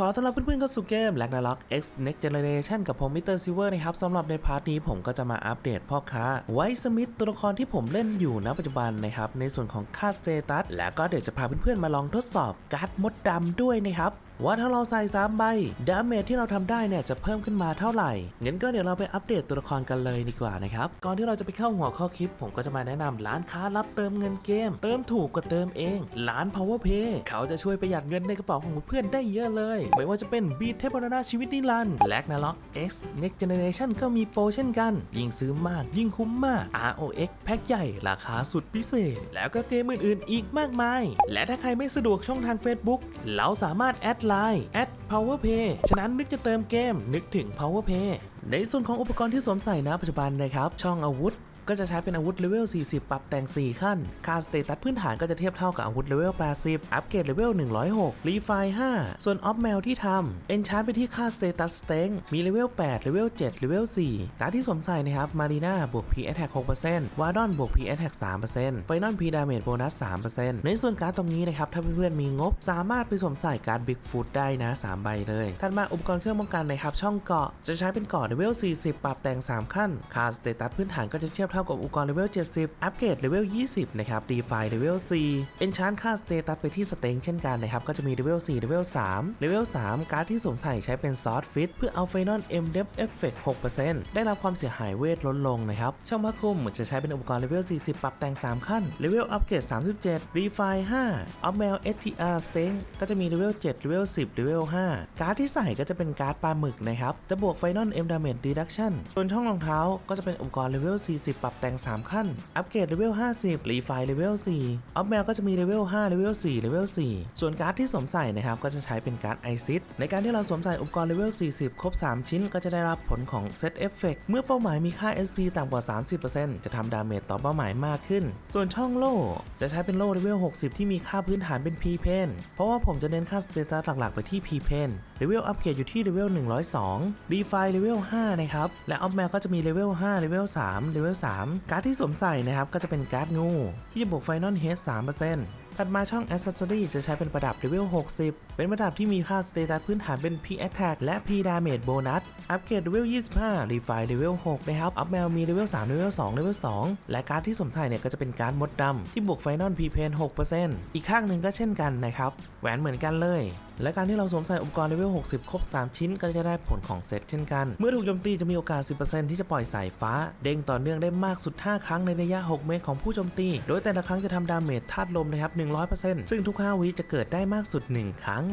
ขอต้อนรับเพื่อนๆเข้าสู่เกม Ragnarok X Next Generation กับผมมิสเตอร์ซิเวอร์นะครับสำหรับในพาร์ทนี้ผมก็จะมาอัปเดตพ่อค้าไวสมิธตัวละครที่ผมเล่นอยู่ณปัจจุบันนะครับ ในส่วนของค่าสเตตัส และก็เดี๋ยวจะพาเพื่อนๆมาลองทดสอบการ์ดมดดำด้วยนะครับ ว่าถ้าเราใส่3ใบดาเมจที่เราทำได้เนี่ยจะเพิ่มขึ้นมาเท่าไหร่งั้นก็เดี๋ยวเราไปอัปเดตตัวละครกันเลยดีกว่านะครับก่อนที่เราจะไปเข้าหัวข้อคลิป ผมก็จะมาแนะนำร้านค้ารับเติมเงินเกม เติมถูกกว่าเติมเองร้าน Power Pay เขาจะช่วยประหยัดเงินในกระเป๋าของเพื่อนได้เยอะเลย ไม่ว่าจะเป็น Beat เทพนาชีวิตนิรันดร์ Ragnarok X Next Generation ก็มีโปรเช่นกัน ยิ่งซื้อมากยิ่งคุ้มมาก ROX แพ็คใหญ่ราคาสุดพิเศษ แล้วก็เกมอื่นๆ อีกมากมาย และถ้าใครไม่สะดวกช่องทาง Facebook เราสามารถแอดไลน์แอด powerpay ฉะนั้นนึกจะเติมเกม นึกถึง powerpay ในส่วนของอุปกรณ์ที่สวมใส่นะปัจจุบันนะครับ ช่องอาวุธ ก็จะใช้เป็นอาวุธเลเวล 40 ปรับแต่ง 4 ขั้น ค่าสเตตัสพื้นฐานก็จะเทียบเท่ากับอาวุธเลเวล 80 อัปเกรดเลเวล 106 รีไฟ5ส่วนออฟแมวที่ทำเอนชาร์ไปที่ค่าสเตตัสสเต็งมีเลเวล 8 เลเวล 7 เลเวล 4การดที่สวมใส่นะครับ มารีนาบวก P Attack 6%วาดอนบวก P Attack 3%ไฟนอล P Damage โบนัส 3%ในส่วนการ์ดตรงนี้นะครับ ถ้าเพื่อนๆมีงบ สามารถไปสวมใส่การ์ดบิ๊กฟุตได้นะ 3 ใบเลยถัดมาอุปกรณ์เครื่องป้องกันนะครับ ช่องเกาะ จะใช้เป็นเกาะเลเวล 40 ปรับแต่ง 3 ขั้น ค่าสเตตัสพื้นฐานก็จะเทียบท่ากับอุปกรณ์เลเวล 70 อัปเกรดเลเวล 20 นะครับ ดีไฟเลเวล 4 เป็นชานค่าสเตตัสไปที่สเต็งเช่นกันนะครับ ก็จะมีเลเวล 4 เลเวล 3 เลเวล 3 การ์ดที่สวมใส่ใช้เป็นซอสฟิตเพื่อเอาไฟนอล M Depth Effect 6%ได้รับความเสียหายเวทลดลงนะครับ ช่องพักคุมจะใช้เป็นอุปกรณ์เลเวล 40 ปรับแต่ง 3 ขั้น เลเวลอัปเกรด 37 รีไฟ5อัพแมว STR สเต็งก็จะมีเลเวล 7 เลเวล 10 เลเวล 5 การ์ดที่ใส่ก็จะเป็นการ์ดปลาหมึกนะครับ จะบวกไฟนอล M Damage Reduction ส่วนช่องรองเท้าก็จะเป็นอุปกรณ์เลเวล 40ปรับแต่ง 3 ขั้น อัปเกรดเลเวล 50 รีไฟเลเวล 4อัพแมวก็จะมีเลเวล 5 เลเวล 4 เลเวล 4 ส่วนการ์ดที่สวมใส่นะครับก็จะใช้เป็นการ์ดไอซิสในการที่เราสวมใส่อุปกรณ์เลเวล 40 ครบ 3 ชิ้น ก็จะได้รับผลของเซตเอฟเฟกเมื่อเป้าหมายมีค่า SP ต่ำกว่า 30%จะทำดาเมจต่อเป้าหมายมากขึ้น ส่วนช่องโล่จะใช้เป็นโล่เลเวล 60 ที่มีค่าพื้นฐานเป็น P เพนเพราะว่าผมจะเน้นค่าสเตตัสหลักๆ ไปที่ P เพนเลเวลอัปเกรดอยู่ที่เลเวล 102รีไฟเลเวล 5 นะครับ และออฟแมวก็จะมีเลเวล 5 เลเวล 3 เลเวล 3การ์ดที่สวมใส่นะครับก็จะเป็นการ์ดงูที่จะบวกไฟนอลเฮด3% ถัดมาช่อง Accessory จะใช้เป็นประดับเลเวล 60 เป็นประดับที่มีค่าสเตตัสพื้นฐานเป็น P Attack และ P Damage Bonus อัปเกรดเลเวล 25 รีไฟเลเวล 6 นะครับ อัพแมวมีเลเวล 3 เลเวล 2 เลเวล 2 และการ์ดที่สวมใส่เนี่ยก็จะเป็นการ์ดมดดำที่บวกไฟนอล P Pain 6%อีกข้างหนึ่งก็เช่นกันนะครับ แหวนเหมือนกันเลย และการที่เราสวมใส่อุปกรณ์เลเวล 60 ครบ 3 ชิ้นก็จะได้ผลของเซตเช่นกัน เมื่อถูกโจมตีจะมีโอกาส 10%ที่จะปล่อยสายฟ้า เด้งต่อเนื่องได้มากสุด 5 ครั้งในระยะ 6 เมตรของผู้โจมตี โดยแต่ละครั้งจะทำดาเมจธาตุลมนะครับ100%ซึ่งทุก 5 วิจะเกิดได้มากสุด 1 ครั้ง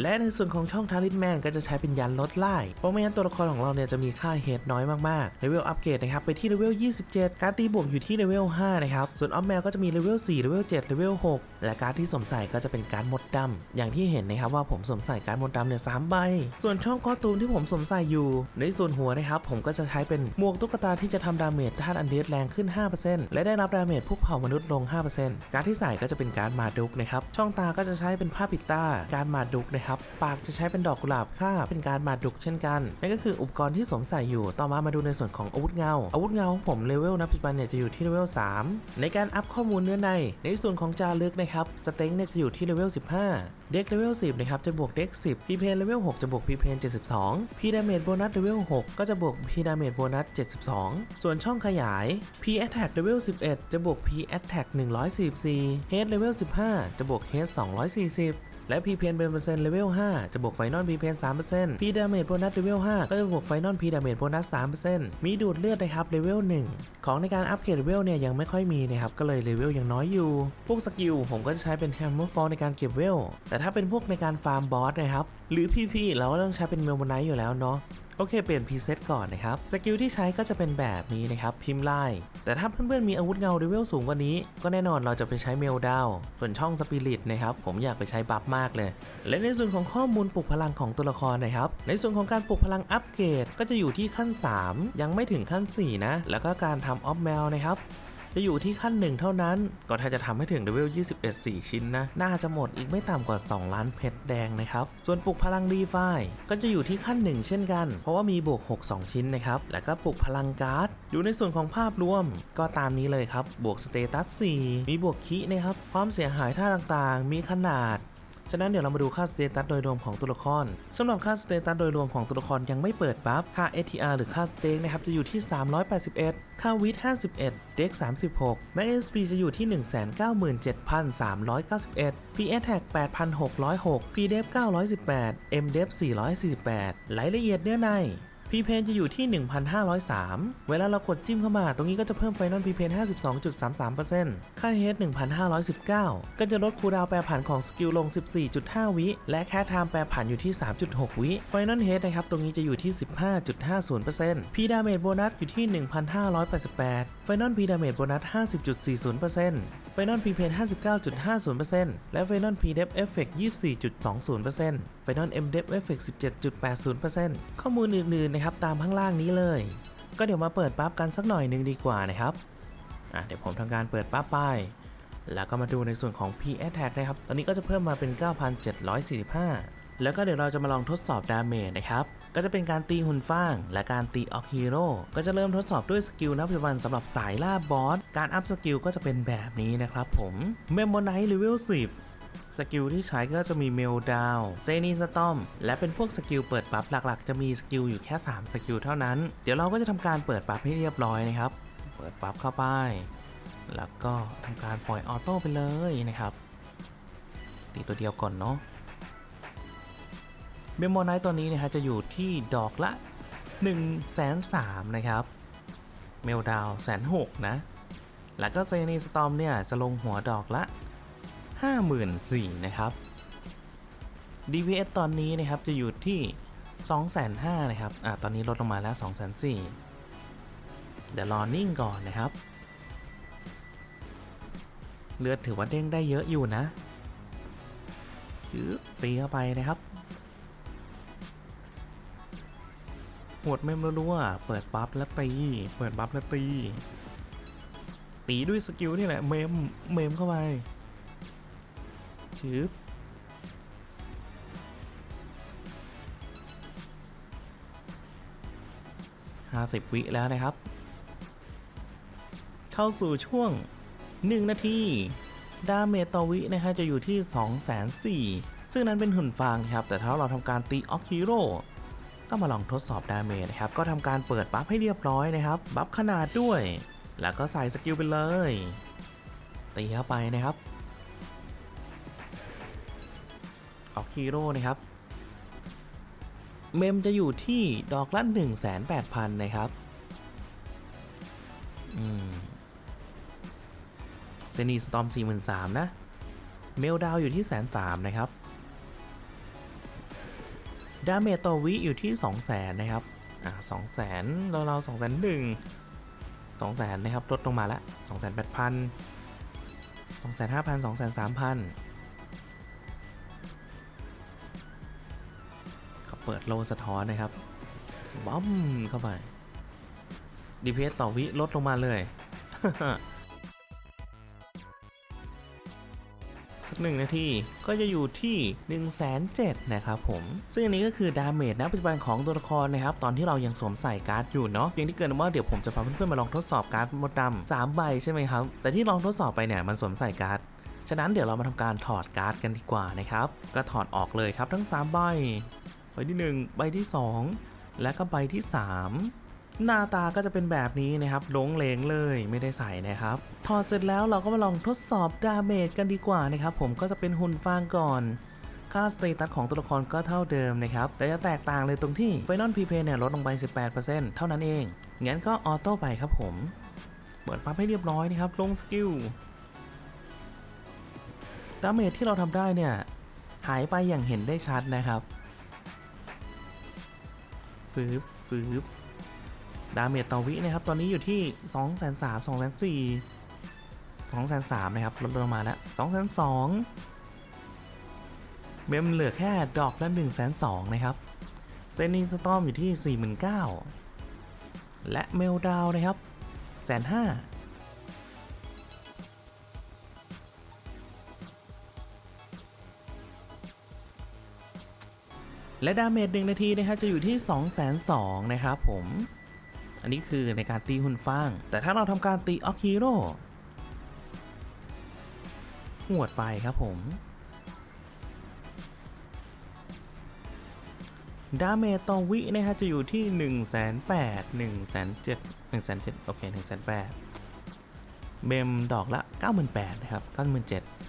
และในส่วนของช่องทาริสแมนก็จะใช้เป็นยันลดไล่ เพราะไม่งั้นตัวละครของเราเนี่ยจะมีค่าเฮดน้อยมากๆ เลเวลอัปเกรดนะครับไปที่เลเวล 27 การตีบวกอยู่ที่เลเวล 5 นะครับ ส่วนออฟแมวก็จะมีเลเวล 4 เลเวล 7 เลเวล 6 และการดที่สมใส่ก็จะเป็นการดมดดำอย่างที่เห็นนะครับว่าผมสมใส่การดมดดำเนี่ยสามใบ ส่วนช่องคอตูมที่ผมสมใส่อยู่ ในส่วนหัวนะครับผมก็จะใช้เป็นหมวกตุ๊กตาที่จะทำดาเมจธาตุอันเดสแรงขึ้น 5%และได้รับดาเมจพวกเผ่ามนุษย์ลง 5%การดที่ใส่ก็จะเป็นการดมาดุกนะครับ ช่องตาก็จะใช้เป็นผ้าปิดตาการดมาดุกนะครับ ปากจะใช้เป็นดอกกุหลาบคาบเป็นการมาดุกเช่นกัน นั่นก็คืออุปกรณ์ที่สวมใส่อยู่ ต่อมามาดูในส่วนของอาวุธเงา อาวุธเงาของผมเลเวลณปัจจุบันเนี่ยจะอยู่ที่เลเวล 3 ในการอัพข้อมูลเนื้อใน ในส่วนของจารึกนะครับ สเต็งเนี่ยจะอยู่ที่เลเวล 15 เด็กเลเวล 10 นะครับ จะบวกเด็ก 10 พีเพนเลเวล 6 จะบวกพีเพน72 พีดาเมจโบนัสเลเวล 6 ก็จะบวกพีดาเมจโบนัส72 ส่วนช่องขยาย P Attack เลเวล11 จะบวก P Attack 144 Head เลเวล15 จะบวก Head 240 และ P เพนเป็นเปอร์เซ็นต์เลเวล5จะบวกไฟนอล P เพนสามเปอร์เซ็นต์พีดาเมจโบนัสเลเวล5ก็จะบวกไฟนอลพีดาเมจโบนัสสามีดูดเลือดนะครับเลเวล1ของในการอัปเกรดเลเวลเนี่ยยังไม่ค่อยมีนะครับก็เลยเลเวลยังน้อยอยู่ พวกสกิลผมก็จะใช้เป็นแฮมเมอร์ฟอลในการเก็บเวลแต่ถ้าเป็นพวกในการฟาร์มบอสนะครับหรือ PP เราก็ต้องใช้เป็นเมลโมไนท์อยู่แล้วเนาะ โอเค เปลี่ยนพรีเซตก่อนนะครับ สกิลที่ใช้ก็จะเป็นแบบนี้นะครับ พิมพ์ไล่แต่ถ้าเพื่อนๆมีอาวุธเงาเลเวลสูงกว่านี้ ก็แน่นอนเราจะไปใช้เมลดาวส่วนช่องสปิริตนะครับ ผมอยากไปใช้บัฟมากเลย และในส่วนของข้อมูลปลุกพลังของตัวละครนะครับ ในส่วนของการปลุกพลังอัปเกรดก็จะอยู่ที่ขั้น 3 ยังไม่ถึงขั้น 4 นะ แล้วก็การทำออฟแมวนะครับ จะอยู่ที่ขั้นหนึ่งเท่านั้น ก็ถ้าจะทำให้ถึงเลเวล 21 4 ชิ้นนะ น่าจะหมดอีกไม่ต่ำกว่า 2 ล้านเพชรแดงนะครับ ส่วนปลุกพลังดีไฟก็จะอยู่ที่ขั้นหนึ่งเช่นกัน เพราะว่ามีบวก 6 2 ชิ้นนะครับ แล้วก็ปลุกพลังการ์ด อยู่ในส่วนของภาพรวม ก็ตามนี้เลยครับ บวกสเตตัส 4 มีบวกคีนะครับ ความเสียหายท่าต่างๆ มีขนาด ฉะนั้นเดี๋ยวเรามาดูค่าสเตตัสโดยรวมของตัวละครสำหรับค่าสเตตัสโดยรวมของตัวละครยังไม่เปิดบัฟค่า ATR หรือค่าสเต็กนะครับจะอยู่ที่ 381 ค่าวิท51 เด็ก 36 Max SP จะอยู่ที่ 197,391 PS Tag 8,606 PDEF 918 MDEF 448รายละเอียดเนื้อใน พีเพนจะอยู่ที่ 1,503 เวลาเรากดจิ้มเข้ามา ตรงนี้ก็จะเพิ่มไฟนอลพีเพน52.33%ค่าเฮด1,519 ก็จะลดคูดาวแปรผันของสกิลลง 14.5 วิ และแคทไทม์แปรผันอยู่ที่ 3.6 วิไฟนอลเฮดนะครับ ตรงนี้จะอยู่ที่ 15.50%พีดาเมจโบนัสอยู่ที่ 1,588 ไฟนอลพีดาเมจโบนัส 50.40%ไฟนอลพีเพน59.50%และไฟนอลพีเดฟเอฟเฟกต์24.20%ไฟนอลเอ็มเดฟเอฟเฟกต์17.80%ข้อมูลอื่นๆนะครับตามข้างล่างนี้เลย ก็เดี๋ยวมาเปิดปั๊บกันสักหน่อยหนึงดีกว่านะครับอะเดี๋ยวผมทำการเปิดปั๊บไป แล้วก็มาดูในส่วนของ P Attack นะครับ ตอนนี้ก็จะเพิ่มมาเป็น 9,745 แล้วก็เดี๋ยวเราจะมาลองทดสอบดาเมจนะครับ ก็จะเป็นการตีหุ่นฟาง และการตีออกฮีโร่ ก็จะเริ่มทดสอบด้วยสกิลณปัจจุบันสำหรับสายล่าบอส การอัพสกิลก็จะเป็นแบบนี้นะครับผม เมมโมไนท์เลเวล10 สกิลที่ใช้ก็จะมีเมลดาวเซนีสตอมและเป็นพวกสกิลเปิดบัฟหลักๆ จะมีสกิลอยู่แค่ 3 สกิลเท่านั้น เดี๋ยวเราก็จะทำการเปิดบัฟให้เรียบร้อยนะครับ เปิดบัฟเข้าไป แล้วก็ทำการปล่อยออโต้ไปเลยนะครับ ตีตัวเดียวก่อนเนาะเมมโมไนท์ตัวนี้นะครับจะอยู่ที่ดอกละ1นึ่งแสนสามนะครับ เมลดาวแสนหกนะ แล้วก็เซนีสตอมเนี่ยจะลงหัวดอกละ 54,000นะครับ DPS ตอนนี้นะครับจะอยู่ที่2,500,000นะครับ อะตอนนี้ลดลงมาแล้ว2,400,000เดี๋ยวรอนิ่งก่อนนะครับ เลือดถือว่าเด้งได้เยอะอยู่นะยืบตีเข้าไปนะครับหวดเมมรัวๆเปิดบัฟแล้วตี เปิดบัฟแล้วตี ตีด้วยสกิลนี่แหละ เมม เมมเข้าไป ชืบห้าสิบวิแล้วนะครับ เข้าสู่ช่วง 1 นาที ดาเมจต่อวินะฮะจะอยู่ที่2 4 0 0 0ซึ่งนั้นเป็นหุ่นฟางครับ แต่ถ้าเราทำการตีออกฮีโร่ก็มาลองทดสอบดาเมจนะครับ ก็ทำการเปิดบัฟให้เรียบร้อยนะครับ บัฟขนาดด้วย แล้วก็ใส่สกิลไปเลย ตีเข้าไปนะครับ ฮีโร่นะครับ เมมจะอยู่ที่ดอกละ1,800,000 นะครับ อืมเซนีสตอม43,000นะ เมลดาวอยู่ที่แสนสามนะครับ ดาเมจต่อวิอยู่ที่200,000นะครับ อ่า200,000เราเรา2 0 0 0 0 1 200,000นะครับ ลดลงมาละ2,800,000 2,500,000 2,300,000ก็ เปิดโลสะท้อนนะครับบอมเข้าไป DPS ต่อวิลดลงมาเลยสักหนึ่งนาทีก็จะอยู่ที่1นึ่งแสนเนะครับผม ซึ่งอันนี้ก็คือดาเมจณปัจจุบันของตัวละครนะครับ ตอนที่เรายังสวมใส่การ์ดอยู่เนาะอย่างที่เกินว่าเดี๋ยวผมจะพาเพื่อนๆมาลองทดสอบการ์ดมดดำสามใบใช่ไหมครับ แต่ที่ลองทดสอบไปเนี่ยมันสวมใส่การ์ดฉะนั้นเดี๋ยวเรามาทำการถอดการ์ดกันดีกว่านะครับ ก็ถอดออกเลยครับทั้ง3ใบ ใบที่ 1 ใบที่ 2 และก็ใบที่ 3 หน้าตาก็จะเป็นแบบนี้นะครับหลงเหลงเลยไม่ได้ใส่นะครับ ถอดเสร็จแล้วเราก็มาลองทดสอบดาเมจกันดีกว่านะครับ ผมก็จะเป็นหุ่นฟางก่อนค่าสเตตัสของตัวละครก็เท่าเดิมนะครับ แต่จะแตกต่างเลยตรงที่ไฟนอลพีเพเนี่ยลดลงไป 18%เท่านั้นเอง งั้นก็ออโต้ไปครับผม เปิดปั๊บให้เรียบร้อยนะครับ ลงสกิล ดาเมจที่เราทำได้เนี่ย หายไปอย่างเห็นได้ชัดนะครับ ฟืบฟืบดาเมจต่อวินะครับ ตอนนี้อยู่ที่ 2 3 0 0 0 2 4 0 2 3 0 0นะครับ ลดลงมาแล้ว2 2 0 0เมมเหลือแค่ดอกละ1 2 0 0 0นะครับ เซนิสตอมอยู่ที่ 49,000 และเมลดาวนะครับแสนห้า และดาเมจ1นาทีนะครับจะอยู่ที่2 0 0 0นะครับผม อันนี้คือในการตีหุ่นฟาง แต่ถ้าเราทำการตีออกฮีโร่หวดไปครับผม ดาเมจต่อวินะครับจะอยู่ที่ 1 8 0 0 0 1 7 1 7 0 0โอเค 1 8 0 0เบมดอกละ 98,000นะครับ97,000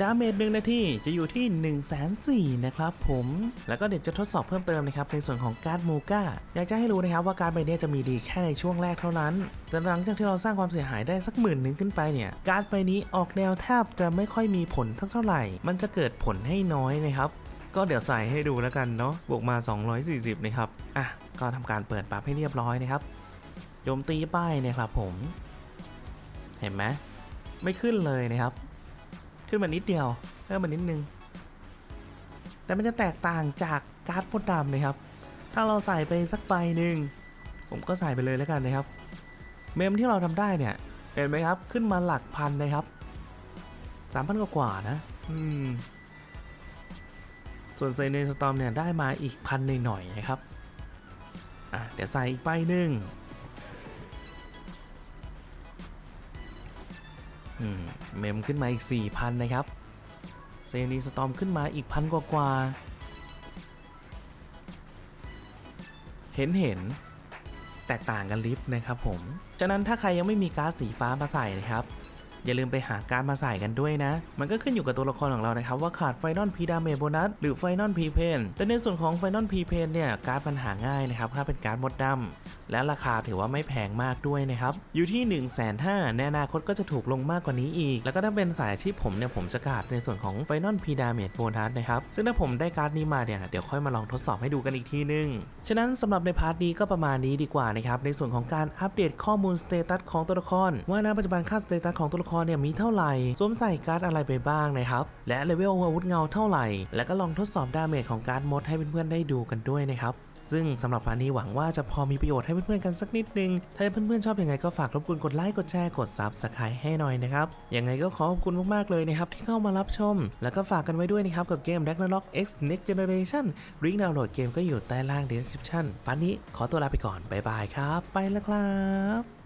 ดาเมจหนึ่งนาทีจะอยู่ที่1นึ่งแสนสี่นะครับผม แล้วก็เดี๋ยวจะทดสอบเพิ่มเติมนะครับในส่วนของการ์ดมูก้าอยากจะให้รู้นะครับว่าการ์ดใบนี้จะมีดีแค่ในช่วงแรกเท่านั้น แต่หลังจากที่เราสร้างความเสียหายได้สักหมื่นหนึ่งขึ้นไปเนี่ย การ์ดใบนี้ออกแนวแทบจะไม่ค่อยมีผลสักเท่าไหร่ มันจะเกิดผลให้น้อยนะครับ ก็เดี๋ยวใส่ให้ดูแล้วกันเนาะ บวกมา 240นะครับ อะ ก็ทำการเปิดปั๊บให้เรียบร้อยนะครับโจมตีป้ายเนี่ยครับผม เห็นไหมไม่ขึ้นเลยนะครับ ขึ้นมานิดเดียวเพิ่มมานิดนึง แต่มันจะแตกต่างจากการ์ดมดดำนะครับ ถ้าเราใส่ไปสักใบหนึ่งผมก็ใส่ไปเลยแล้วกันนะครับ เมมที่เราทำได้เนี่ย เห็นไหมครับ ขึ้นมาหลักพันนะครับสามพันกว่าๆนะ อืม ส่วนไซเนสตอมเนี่ยได้มาอีกพันหน่อยๆนะครับ อะ เดี๋ยวใส่อีกใบหนึ่งอืม เมมขึ้นมาอีก 4,000 นะครับ เซนีสตอมขึ้นมาอีกพันกว่าๆเห็นเห็นแตกต่างกันลิฟต์นะครับผม ฉะนั้นถ้าใครยังไม่มีการ์ดสีฟ้ามาใส่นะครับ อย่าลืมไปหาการมาใส่กันด้วยนะ มันก็ขึ้นอยู่กับตัวละครของเรานะครับ ว่าขาดไฟนอลพีดาเมจโบนัสหรือไฟนอลพีเพนแต่ในส่วนของไฟนอลพีเพนเนี่ยการ์ดมันหาง่ายนะครับถ้าเป็นการ์ดมดดำและราคาถือว่าไม่แพงมากด้วยนะครับอยู่ที่1 5 0 0 0 0ในอนาคตก็จะถูกลงมากกว่านี้อีก แล้วก็ถ้าเป็นสายอาชีพผมเนี่ยผมจะขาดในส่วนของไฟนอลพีดาเมจโบนัสนะครับซึ่งถ้าผมได้การ์ดนี้มาเนี่ยเดี๋ยวค่อยมาลองทดสอบให้ดูกันอีกทีนึงฉะนั้นสำหรับในพาร์ทนี้ก็ประมาณนี้ดีกว่านะครับในส่วนของการอัปเดตข้อมูลสเตตัสของตัวละครว่าณปัจจุบันค่าสเตตัสของตัวละครเนี่ยมีเท่าไหร่สวมใส่การ์ดอะไรไปบ้างนะครับและเลเวลอาวุธเงาเท่าไหร่ และก็ลองทดสอบดาเมจของการ์ดมดให้เพื่อนๆได้ดูกันด้วยนะครับซึ่งสำหรับพาร์ทนี้หวังว่าจะพอมีประโยชน์ให้เพื่อนๆกันสักนิดนึง ถ้าเพื่อนๆชอบยังไงก็ฝากรบกวนกดไลค์ กดแชร์ กด Subscribe ให้หน่อยนะครับ ยังไงก็ขอขอบคุณมากๆเลยนะครับ ที่เข้ามารับชม แล้วก็ฝากกันไว้ด้วยนะครับ กับเกม Ragnarok X Next Generation ลิงก์ดาวน์โหลดเกมก็อยู่ใต้ล่าง description พาร์ทนี้ขอตัวลาไปก่อน บ๊ายบายครับ ไปแล้วครับ